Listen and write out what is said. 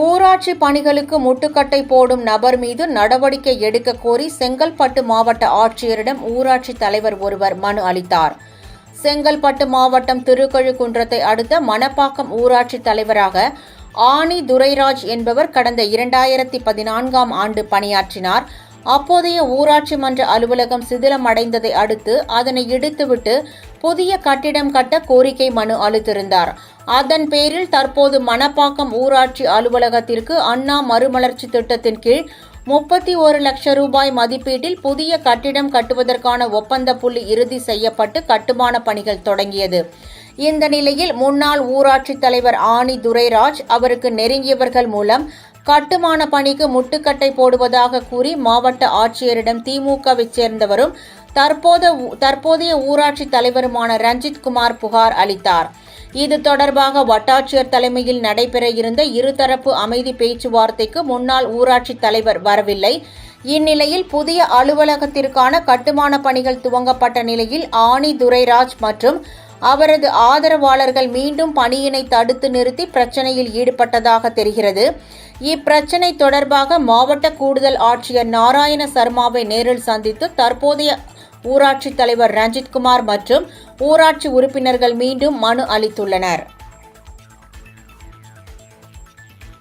ஊராட்சி பணிகளுக்கு முட்டுக்கட்டை போடும் நபர் மீது நடவடிக்கை எடுக்க கோரி செங்கல்பட்டு மாவட்ட ஆட்சியரிடம் ஊராட்சி தலைவர் ஒருவர் மனு அளித்தார். செங்கல்பட்டு மாவட்டம் திருக்கழுக்குன்றத்தை அடுத்த மணப்பாக்கம் ஊராட்சி தலைவராக ஆனி துரைராஜ் என்பவர் கடந்த இரண்டாயிரத்தி பதினான்காம் ஆண்டு பணியாற்றினார். அப்போதைய ஊராட்சி மன்ற அலுவலகம் சிதிலமடைந்ததை அடுத்து அதனை இடித்துவிட்டு புதிய கட்டிடம் கட்ட கோரிக்கை மனு அளித்திருந்தார். அதன் பேரில் தற்போது மணப்பாக்கம் ஊராட்சி அலுவலகத்திற்கு அண்ணா மறுமலர்ச்சி திட்டத்தின் கீழ் முப்பத்தி ஒரு லட்சம் ரூபாய் மதிப்பீட்டில் புதிய கட்டிடம் கட்டுவதற்கான ஒப்பந்த புள்ளி இறுதி செய்யப்பட்டு கட்டுமான பணிகள் தொடங்கியது. இந்த நிலையில் முன்னாள் ஊராட்சி தலைவர் ஆனி துரைராஜ் அவருக்கு நெருங்கியவர்கள் மூலம் கட்டுமான பணிக்கு முட்டுக்கட்டை போடுவதாக கூறி மாவட்ட ஆட்சியரிடம் திமுகவைச் சேர்ந்தவரும் தற்போத தற்போதைய ஊராட்சி தலைவருமான ரஞ்சித் குமார் புகார் அளித்தார். இது தொடர்பாக வட்டாட்சியர் தலைமையில் நடைபெற இருந்த இருதரப்பு அமைதி பேச்சுவார்த்தைக்கு முன்னாள் ஊராட்சி தலைவர் வரவில்லை. இந்நிலையில் புதிய அலுவலகத்திற்கான கட்டுமான பணிகள் துவங்கப்பட்ட நிலையில் ஆனி துரைராஜ் மற்றும் அவரது ஆதரவாளர்கள் மீண்டும் பணியினை தடுத்து நிறுத்தி பிரச்சனையில் ஈடுபட்டதாக தெரிகிறது. இப்பிரச்சனை தொடர்பாக மாவட்ட கூடுதல் ஆட்சியர் நாராயண சர்மாவை நேரில் சந்தித்து தற்போதைய ஊராட்சி தலைவர் ரஞ்சித்குமார் மற்றும் ஊராட்சி உறுப்பினர்கள் மீண்டும் மனு அளித்துள்ளனர்.